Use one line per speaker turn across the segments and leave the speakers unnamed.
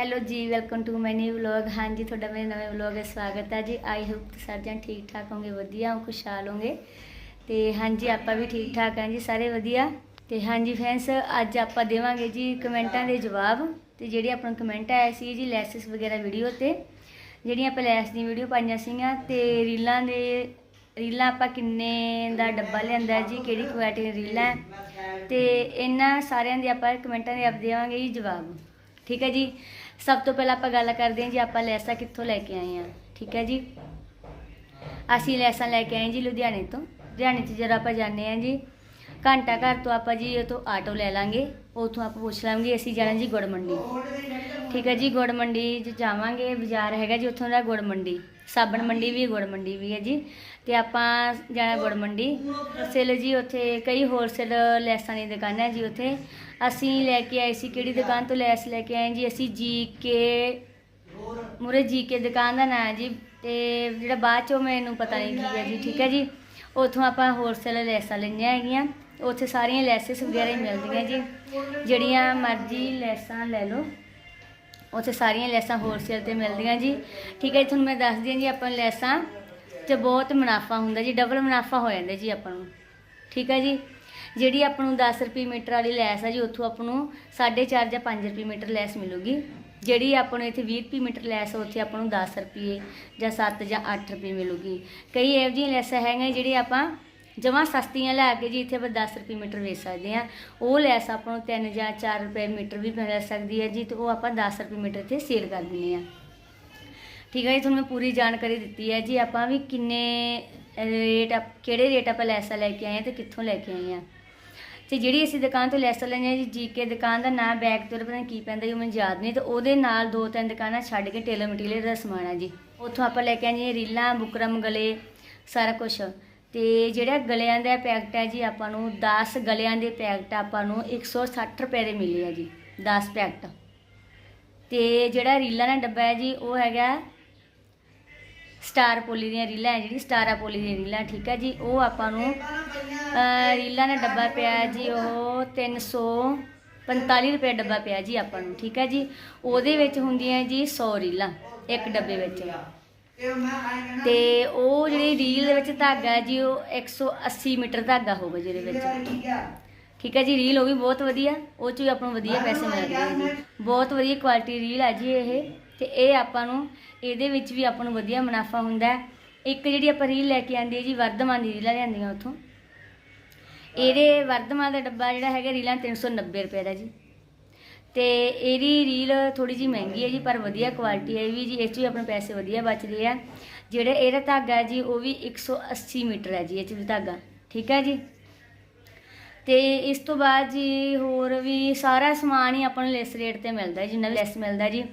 Hello ਜੀ, welcome to my new vlog. ਹਾਂਜੀ, ਤੁਹਾਡਾ ਮੇਰੇ ਨਵੇਂ ਵਲੌਗ ਵਿੱਚ ਸਵਾਗਤ ਹੈ ਜੀ। ਆਈ ਹੋਪ ਤੁਸੀਂ ਸਾਰੇ ਜਣ ਠੀਕ ਠਾਕ ਹੋਗੇ ਵਧੀਆ ਹੋ, ਖੁਸ਼ਹਾਲ ਹੋਗੇ ਤੇ ਹਾਂਜੀ, ਆਪਾਂ ਵੀ ਠੀਕ ਠਾਕ ਹਾਂ ਜੀ, ਸਾਰੇ ਵਧੀਆ। ਤੇ ਹਾਂਜੀ ਫਰੈਂਡਸ, ਅੱਜ ਆਪਾਂ ਦੇਵਾਂਗੇ ਜੀ ਕਮੈਂਟਾਂ ਦੇ ਜਵਾਬ। ਤੇ ਜਿਹੜੀ ਆਪਣਾ ਕਮੈਂਟ ਆਇਆ ਸੀ ਜੀ, ਲੈਸਸ ਵਗੈਰਾ ਵੀਡੀਓ ਤੇ, ਜਿਹੜੀਆਂ ਆਪਾਂ ਲੈਸ ਦੀ ਵੀਡੀਓ ਪਾਈਆਂ ਸੀਗੀਆਂ ਤੇ ਰੀਲਾਂ ਦੇ, ਰੀਲਾਂ ਆਪਾਂ ਕਿੰਨੇ ਦਾ ਡੱਬਾ ਲਿਆਂਦਾ ਜੀ, ਕਿਹੜੀ ਕੁਆਲਿਟੀ ਦੀਆਂ ਰੀਲਾਂ। ਹੈ ਤੇ ਇਹਨਾਂ ਸਾਰਿਆਂ ਦੇ ਆਪਾਂ ਕਮੈਂਟਾਂ ਦੇ ਆਪ ਦੇਵਾਂਗੇ ਜੀ ਜਵਾਬ। ਠੀਕ ਹੈ ਜੀ? ਸਭ ਤੋਂ ਪਹਿਲਾਂ ਆਪਾਂ ਗੱਲ ਕਰਦੇ ਹਾਂ ਜੀ, ਆਪਾਂ ਲੈਸਾਂ ਕਿੱਥੋਂ ਲੈ ਕੇ ਆਏ ਹਾਂ, ਠੀਕ ਹੈ ਜੀ? ਅਸੀਂ ਲੈਸਾਂ ਲੈ ਕੇ ਆਏ ਜੀ ਲੁਧਿਆਣੇ ਤੋਂ। ਲੁਧਿਆਣੇ 'ਚ ਜਦੋਂ ਆਪਾਂ ਜਾਂਦੇ ਹਾਂ ਜੀ, ਘੰਟਾ ਘਰ ਤੋਂ ਆਪਾਂ ਜੀ ਉਹ ਆਟੋ ਲੈ ਲਾਂਗੇ, ਉਥੋਂ ਆਪਾਂ ਪੁੱਛ ਲਾਂਗੇ, ਅਸੀਂ ਜਾਣਾ ਜੀ ਗੁੜ ਮੰਡੀ ਠੀਕ ਹੈ ਜੀ ਗੁੜ ਮੰਡੀ 'ਚ ਜਾਵਾਂਗੇ, ਬਾਜ਼ਾਰ ਹੈਗਾ ਜੀ ਉੱਥੋਂ ਦਾ ਗੁੜ ਮੰਡੀ ਸਾਬਣ ਮੰਡੀ ਵੀ, ਗੁੜ ਮੰਡੀ ਵੀ ਹੈ ਜੀ। ਤੇ ਆਪਾਂ ਜਾਣਾ ਗੁੜ ਮੰਡੀ। ਸੇਲ ਜੀ, ਉੱਥੇ ਕਈ ਹੋਲਸੇਲ ਲੈਸਾਂ ਦੀ ਦੁਕਾਨਾਂ ਜੀ ਉੱਥੇ। ਅਸੀਂ ਲੈ ਕੇ ਆਏ ਸੀ, ਕਿਹੜੀ ਦੁਕਾਨ ਤੋਂ ਲੈਸ ਲੈ ਕੇ ਆਏ ਜੀ? ਅਸੀਂ ਜੀ ਕੇ ਮੁਰੇ ਜੀ ਕੇ ਦੁਕਾਨ ਦਾ ਨਾਂ ਹੈ ਜੀ। ਤੇ ਜਿਹੜਾ ਬਾਅਦ ਚੋਂ ਮੈਨੂੰ ਪਤਾ ਨਹੀਂ ਕੀ ਹੈ ਜੀ, ਠੀਕ ਹੈ ਜੀ? ਉੱਥੋਂ ਆਪਾਂ ਹੋਲਸੇਲ ਲੈਸਾਂ ਲਈਆਂ ਹੈਗੀਆਂ। ਉੱਥੇ ਸਾਰੀਆਂ ਲੈਸਸ ਵਗੈਰਾ ਹੀ ਮਿਲਦੀਆਂ ਜੀ। ਜਿਹੜੀਆਂ ਮਰਜ਼ੀ ਲੈਸਾਂ ਲੈ ਲਓ। ਉੱਥੇ ਸਾਰੀਆਂ ਲੈਸਾਂ ਹੋਲਸੇਲ ਤੇ ਮਿਲਦੀਆਂ ਜੀ। ਠੀਕ ਹੈ ਜੀ, ਤੁਹਾਨੂੰ ਮੈਂ ਦੱਸਦੀ ਹਾਂ ਜੀ ਆਪਾਂ ਨੂੰ ਲੈਸਾਂ 'ਚ ਬਹੁਤ ਮੁਨਾਫਾ ਹੁੰਦਾ ਜੀ ਡਬਲ ਮੁਨਾਫਾ ਹੋ ਜਾਂਦਾ ਜੀ ਆਪਾਂ ਨੂੰ। ਠੀਕ ਹੈ ਜੀ, ਜਿਹੜੀ ਆਪਾਂ ਨੂੰ 10 ਰੁਪਏ ਮੀਟਰ ਵਾਲੀ ਲੈਸ ਆ ਜੀ, ਉੱਥੋਂ ਆਪਾਂ ਨੂੰ 4.5 ਜਾਂ 5 ਰੁਪਏ ਮੀਟਰ ਲੈਸ ਮਿਲੂਗੀ। ਜਿਹੜੀ ਆਪਾਂ ਨੂੰ ਇੱਥੇ 20 ਰੁਪਏ ਮੀਟਰ ਲੈਸ ਉੱਥੇ ਆਪਾਂ ਨੂੰ 10 ਰੁਪਏ ਜਾਂ 7 ਜਾਂ 8 ਰੁਪਏ ਮਿਲੂਗੀ। ਕਈ ਇਹੋ ਜਿਹੀਆਂ ਲੈਸਾਂ ਹੈਗੀਆਂ ਜਿਹੜੀ ਆਪਾਂ ਜਮਾਂ ਸਸਤੀਆਂ ਲੈ ਕੇ ਜੀ ਇੱਥੇ ਆਪਾਂ 10 ਰੁਪਏ ਮੀਟਰ ਵੇਚ ਸਕਦੇ ਆ ਉਹ ਲੈਸ ਆਪਾਂ ਨੂੰ 3 ਜਾਂ 4 ਰੁਪਏ ਮੀਟਰ ਵੀ ਮਿਲ ਸਕਦੀ ਹੈ ਜੀ ਤੇ ਉਹ ਆਪਾਂ 10 ਰੁਪਏ ਮੀਟਰ ਤੇ ਸੇਲ ਕਰ ਦਿੰਦੇ ਆ ਠੀਕ ਹੈ ਜੀ, ਤੁਹਾਨੂੰ ਮੈਂ ਪੂਰੀ ਜਾਣਕਾਰੀ ਦਿੱਤੀ ਹੈ ਜੀ, ਆਪਾਂ ਵੀ ਕਿੰਨੇ ਰੇਟ ਕਿਹੜੇ ਰੇਟ ਆਪਾਂ ਲੈਸਾਂ ਲੈ ਕੇ ਆਏ ਆ ਤੇ ਕਿੱਥੋਂ ਲੈ ਕੇ ਆਏ ਆ ਤੇ ਜਿਹੜੀ ਅਸੀਂ ਦੁਕਾਨ ਤੋਂ ਲੈਸਾਂ ਲਈਆਂ ਜੀ ਜੀਕੇ ਦੁਕਾਨ ਦਾ ਨਾਮ ਬੈਕ ਤੋਂ ਪਤਾ ਨਹੀਂ ਕੀ ਪੈਂਦਾ ਜੀ ਮੈਨੂੰ ਯਾਦ ਨਹੀਂ, ਤੇ ਉਹਦੇ ਨਾਲ ਦੋ ਤਿੰਨ ਦੁਕਾਨਾਂ ਛੱਡ ਕੇ ਟੇਲਰ ਮਟੀਰੀਅਲ ਦਾ ਸਮਾਨ ਆ ਜੀ। ਉੱਥੋਂ ਆਪਾਂ ਲੈ ਕੇ ਆਏ ਜੀ, ਰੀਲਾਂ, ਬੁਕਰਮ ਗਲੇ, ਸਾਰਾ ਕੁਝ ਤੇ ਜਿਹੜਾ ਗਲਿਆਂ ਦਾ ਪੈਕਟ ਹੈ ਜੀ, ਆਪਾਂ ਨੂੰ 10 ਗਲਿਆਂ ਦੇ ਪੈਕਟ ਆਪਾਂ ਨੂੰ 160 ਰੁਪਏ ਦੇ ਮਿਲੇ ਆ ਜੀ 10 ਪੈਕਟ। ਤੇ ਜਿਹੜਾ ਰੀਲਾਂ ਦਾ ਡੱਬਾ ਹੈ ਜੀ, ਉਹ ਹੈਗਾ ਸਟਾਰ ਪੋਲੀ ਦੀਆਂ ਰੀਲਾਂ ਹੈ ਜਿਹੜੀ, ਸਟਾਰਾ ਪੋਲੀ ਦੀਆਂ ਰੀਲਾਂ, ਠੀਕ ਹੈ ਜੀ, ਉਹ ਆਪਾਂ ਨੂੰ ਰੀਲਾਂ ਦਾ ਡੱਬਾ ਪਿਆ ਜੀ, ਉਹ 345 ਰੁਪਏ ਡੱਬਾ ਪਿਆ ਜੀ ਆਪਾਂ ਨੂੰ, ਠੀਕ ਹੈ ਜੀ, ਉਹਦੇ ਵਿੱਚ ਹੁੰਦੀਆਂ ਜੀ 100 ਰੀਲਾਂ, ਇੱਕ ਡੱਬੇ ਵਿੱਚ। ਤੇ ਉਹ ਜਿਹੜੀ ਰੀਲ ਦੇ ਵਿੱਚ ਧਾਗਾ ਹੈ ਜੀ ਉਹ 180 ਮੀਟਰ ਧਾਗਾ ਹੋਊਗਾ ਜਿਹਦੇ ਵਿੱਚ। ਠੀਕ ਹੈ। ਜੀ ਰੀਲ ਉਹ ਵੀ ਬਹੁਤ ਵਧੀਆ ਉਹ ਚ ਵੀ ਆਪਾਂ ਨੂੰ ਵਧੀਆ ਪੈਸੇ ਮਿਲਦੇ ਆ ਜੀ। ਬਹੁਤ ਵਧੀਆ ਕੁਆਲਿਟੀ ਰੀਲ ਹੈ ਜੀ ਇਹ। ਤੇ ਇਹ ਆਪਾਂ ਨੂੰ ਇਹਦੇ ਵਿੱਚ ਵੀ ਆਪਾਂ ਨੂੰ ਵਧੀਆ ਮੁਨਾਫਾ ਹੁੰਦਾ ਇੱਕ ਜਿਹੜੀ ਆਪਾਂ ਰੀਲ ਲੈ ਕੇ ਆਂਦੀ ਹੈ ਜੀ ਵਰਧਮਾਨ ਦੀ ਰੀਲਾਂ ਲਿਆਂਦੀਆਂ ਉੱਥੋਂ। ਇਹਦੇ ਵਰਧਮਾਨ ਦਾ ਡੱਬਾ ਜਿਹੜਾ ਹੈਗਾ ਰੀਲਾਂ 390 ਰੁਪਏ ਦਾ ਜੀ। ਤੇ ਇਹਦੀ ਰੀਲ ਥੋੜੀ ਜੀ ਮਹਿੰਗੀ ਹੈ ਜੀ, ਪਰ ਵਧੀਆ ਕੁਆਲਿਟੀ ਹੈ ਇਹ ਵੀ ਜੀ, ਇਹ 'ਚ ਵੀ ਆਪਣੇ ਪੈਸੇ ਵਧੀਆ ਬਚਦੇ ਆ। ਜਿਹੜੇ ਇਹਦਾ ਧਾਗਾ ਹੈ ਜੀ, ਉਹ ਵੀ 180 ਮੀਟਰ ਹੈ ਜੀ, ਇਹ 'ਚ ਵੀ ਧਾਗਾ, ਠੀਕ ਹੈ ਜੀ? ਤੇ ਇਸ ਤੋਂ ਬਾਅਦ ਜੀ ਹੋਰ ਵੀ ਸਾਰਾ ਸਮਾਨ ਹੀ ਆਪਾਂ ਨੂੰ ਲੈਸ ਰੇਟ ਤੇ ਮਿਲਦਾ ਜਿੰਨਾ ਵੀ ਲੈਸ ਮਿਲਦਾ ਜੀ।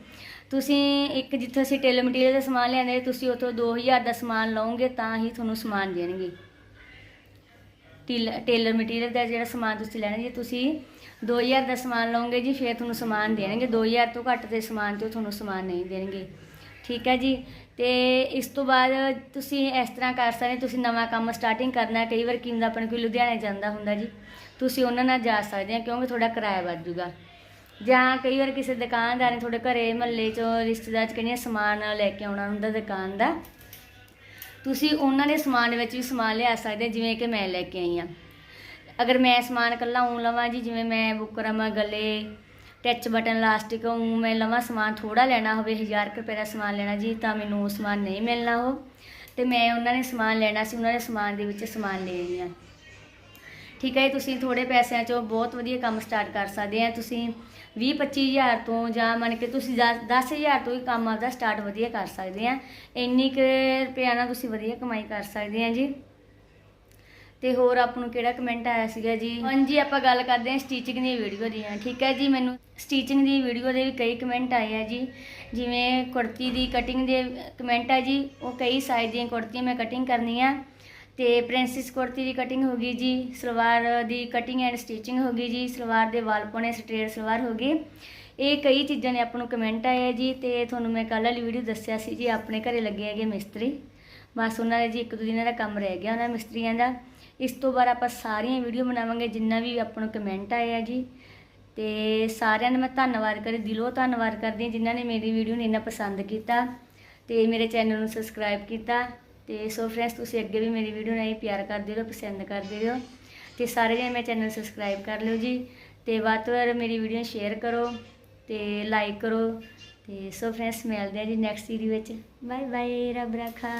ਤੁਸੀਂ ਇੱਕ ਜਿੱਥੇ ਅਸੀਂ ਟੇਲਰ ਮਟੀਰੀਅਲ ਦਾ ਸਮਾਨ ਲਿਆਂਦੇ, ਤੁਸੀਂ ਉੱਥੋਂ 2000 ਦਾ ਸਮਾਨ ਲਓਗੇ, ਤਾਂ ਹੀ ਤੁਹਾਨੂੰ ਸਮਾਨ ਦੇਣਗੇ। ਟੇਲਰ ਮਟੀਰੀਅਲ ਦਾ ਜਿਹੜਾ ਸਮਾਨ ਤੁਸੀਂ ਲੈਣਾ ਜੀ, ਤੁਸੀਂ 2000 ਦਾ ਸਮਾਨ ਲਓਗੇ ਜੀ, ਫਿਰ ਤੁਹਾਨੂੰ ਸਮਾਨ ਦੇਣਗੇ। 2000 ਤੋਂ ਘੱਟ ਦੇ ਸਮਾਨ ਤੇ ਤੁਹਾਨੂੰ ਸਮਾਨ ਨਹੀਂ ਦੇਣਗੇ। ਠੀਕ ਹੈ ਜੀ? ਤੇ ਇਸ ਤੋਂ ਬਾਅਦ ਤੁਸੀਂ ਇਸ ਤਰ੍ਹਾਂ ਕਰ ਸਕਦੇ ਤੁਸੀਂ ਨਵਾਂ ਕੰਮ ਸਟਾਰਟਿੰਗ ਕਰਨਾ, ਕਈ ਵਾਰ ਕੀ ਹੁੰਦਾ, ਆਪਣੇ ਕੋਈ ਲੁਧਿਆਣੇ ਜਾਂਦਾ ਹੁੰਦਾ ਜੀ, ਤੁਸੀਂ ਉਹਨਾਂ ਨਾਲ ਜਾ ਸਕਦੇ ਆ ਕਿਉਂਕਿ ਤੁਹਾਡਾ ਕਿਰਾਇਆ ਵੱਧ ਜੂਗਾ। ਜਾਂ ਕਈ ਵਾਰ ਕਿਸੇ ਦੁਕਾਨਦਾਰ ਨੇ ਤੁਹਾਡੇ ਘਰੇ ਮਹੱਲੇ 'ਚੋਂ ਰਿਸ਼ਤੇਦਾਰ 'ਚ ਕਹਿੰਦੇ ਸਮਾਨ ਲੈ ਕੇ ਆਉਣਾ ਹੁੰਦਾ ਦੁਕਾਨ ਦਾ ਤੁਸੀਂ ਉਹਨਾਂ ਦੇ ਸਮਾਨ ਵਿੱਚ ਵੀ ਸਮਾਨ ਲਿਆ ਸਕਦੇ ਜਿਵੇਂ ਕਿ ਮੈਂ ਲੈ ਕੇ ਆਈ ਆ ਅਗਰ ਮੈਂ ਸਮਾਨ ਇਕੱਲਾ ਉਂ ਲਵਾਂ ਜੀ, ਜਿਵੇਂ ਮੈਂ ਬੁਕਰਮ ਗਲੇ ਟੱਚ ਬਟਨ ਲਾਸਟਿਕ ਉਂ ਮੈਂ ਲਵਾਂ, ਸਮਾਨ ਥੋੜਾ ਲੈਣਾ ਹੋਵੇ 1000 ਰੁਪਏ ਦਾ ਸਮਾਨ ਲੈਣਾ ਜੀ, ਤਾਂ ਮੈਨੂੰ ਉਹ ਸਮਾਨ ਨਹੀਂ ਮਿਲਣਾ ਉਹ। ਤੇ ਮੈਂ ਉਹਨਾਂ ਨੇ ਸਮਾਨ ਲੈਣਾ ਸੀ, ਉਹਨਾਂ ਦੇ ਸਮਾਨ ਦੇ ਵਿੱਚ ਸਮਾਨ ਲੈ ਆਈ ਆ ਠੀਕ ਹੈ ਜੀ, ਤੁਸੀਂ ਥੋੜੇ ਪੈਸਿਆਂ 'ਚੋਂ ਬਹੁਤ ਵਧੀਆ ਕੰਮ ਸਟਾਰਟ ਕਰ ਸਕਦੇ ਆ। ਤੁਸੀਂ 20 25000 ਤੋਂ ਜਾਂ ਮੰਨ ਕੇ ਤੁਸੀਂ 10000 ਤੋਂ ਹੀ ਕੰਮ ਆਪਦਾ ਸਟਾਰਟ ਵਧੀਆ ਕਰ ਸਕਦੇ ਆ। ਇੰਨੀ ਕੁ ਰੁਪਿਆ ਨਾਲ ਤੁਸੀਂ ਵਧੀਆ ਕਮਾਈ ਕਰ ਸਕਦੇ ਆ ਜੀ। ਤੇ ਹੋਰ ਆਪ ਨੂੰ ਕਿਹੜਾ ਕਮੈਂਟ ਆਇਆ ਸੀਗਾ ਜੀ? ਹਾਂਜੀ ਆਪਾਂ ਗੱਲ ਕਰਦੇ ਹਾਂ ਸਟੀਚਿੰਗ ਦੀ ਵੀਡੀਓ ਦੀ ਠੀਕ ਹੈ ਜੀ ਮੈਨੂੰ ਸਟੀਚਿੰਗ ਦੀ ਵੀਡੀਓ ਦੇ ਵੀ ਕਈ ਕਮੈਂਟ ਆਏ ਆ ਜੀ। ਜਿਵੇਂ ਕੁੜਤੀ ਦੀ ਕਟਿੰਗ ਦੇ ਕਮੈਂਟ ਆ ਜੀ ਉਹ ਕਈ ਸਾਈਜ਼ ਦੀਆਂ ਕੁੜਤੀਆਂ ਮੈਂ ਕਟਿੰਗ ਕਰਨੀ ਆ ਤੇ ਪ੍ਰਿੰਸੈਸ ਕੁੜਤੀ ਦੀ ਕਟਿੰਗ ਹੋ ਗਈ ਜੀ, ਸਲਵਾਰ ਦੀ ਕਟਿੰਗ ਐਂਡ ਸਟਿਚਿੰਗ ਹੋ ਗਈ ਜੀ, ਸਲਵਾਰ ਦੇ ਵਾਲ ਪਾਉਣੇ ਸਟ੍ਰੇਟ ਸਲਵਾਰ ਹੋ ਗਈ ਇਹ ਕਈ ਚੀਜ਼ਾਂ ਨੇ, ਆਪਾਂ ਨੂੰ ਕਮੈਂਟ ਆਏ ਆ ਜੀ ਤੇ ਤੁਹਾਨੂੰ ਮੈਂ ਕੱਲ੍ਹ ਵਾਲੀ ਵੀਡੀਓ ਦੱਸਿਆ ਸੀ ਜੀ, ਆਪਣੇ ਘਰੇ ਲੱਗੇ ਹੈਗੇ ਮਿਸਤਰੀ। ਬਸ ਉਹਨਾਂ ਦੇ ਜੀ ਇੱਕ ਦੋ ਦਿਨਾਂ ਦਾ ਕੰਮ ਰਹਿ ਗਿਆ ਉਹਨਾਂ ਮਿਸਤਰੀਆਂ ਦਾ। ਇਸ ਤੋਂ ਬਾਅਦ ਆਪਾਂ ਸਾਰੀਆਂ ਵੀਡੀਓ ਬਣਾਵਾਂਗੇ, ਜਿੰਨਾ ਵੀ ਆਪਾਂ ਨੂੰ ਕਮੈਂਟ ਆਇਆ ਜੀ। ਤੇ ਸਾਰਿਆਂ ਨੂੰ ਮੈਂ ਧੰਨਵਾਦ ਕਰੀ, ਦਿਲੋਂ ਧੰਨਵਾਦ ਕਰਦੀ ਹਾਂ ਜਿਨ੍ਹਾਂ ਨੇ ਮੇਰੀ ਵੀਡੀਓ ਨੂੰ ਇੰਨਾ ਪਸੰਦ ਕੀਤਾ ਤੇ ਮੇਰੇ ਚੈਨਲ ਨੂੰ ਸਬਸਕ੍ਰਾਈਬ ਕੀਤਾ। ਤੇ ਸੋ ਫਰੈਂਡਸ ਤੁਸੀਂ ਅੱਗੇ ਵੀ ਮੇਰੀ ਵੀਡੀਓ ਨਾਲ ਹੀ ਪਿਆਰ ਕਰਦੇ ਰਹੋ, ਪਸੰਦ ਕਰਦੇ ਰਹੋ ਤੇ ਸਾਰੇ ਜਣੇ ਮੇਰੇ ਚੈਨਲ ਸਬਸਕ੍ਰਾਈਬ ਕਰ ਲਿਓ ਜੀ ਤੇ ਵੱਧ ਤੋਂ ਵੱਧ ਮੇਰੀ ਵੀਡੀਓ ਸ਼ੇਅਰ ਕਰੋ ਤੇ ਲਾਈਕ ਕਰੋ ਤੇ ਸੋ ਫਰੈਂਡਸ ਮਿਲਦੇ ਆ ਜੀ ਨੈਕਸਟ ਵੀਡੀਓ ਵਿੱਚ। ਬਾਏ ਬਾਏ ਰੱਬ ਰਾਖਾ।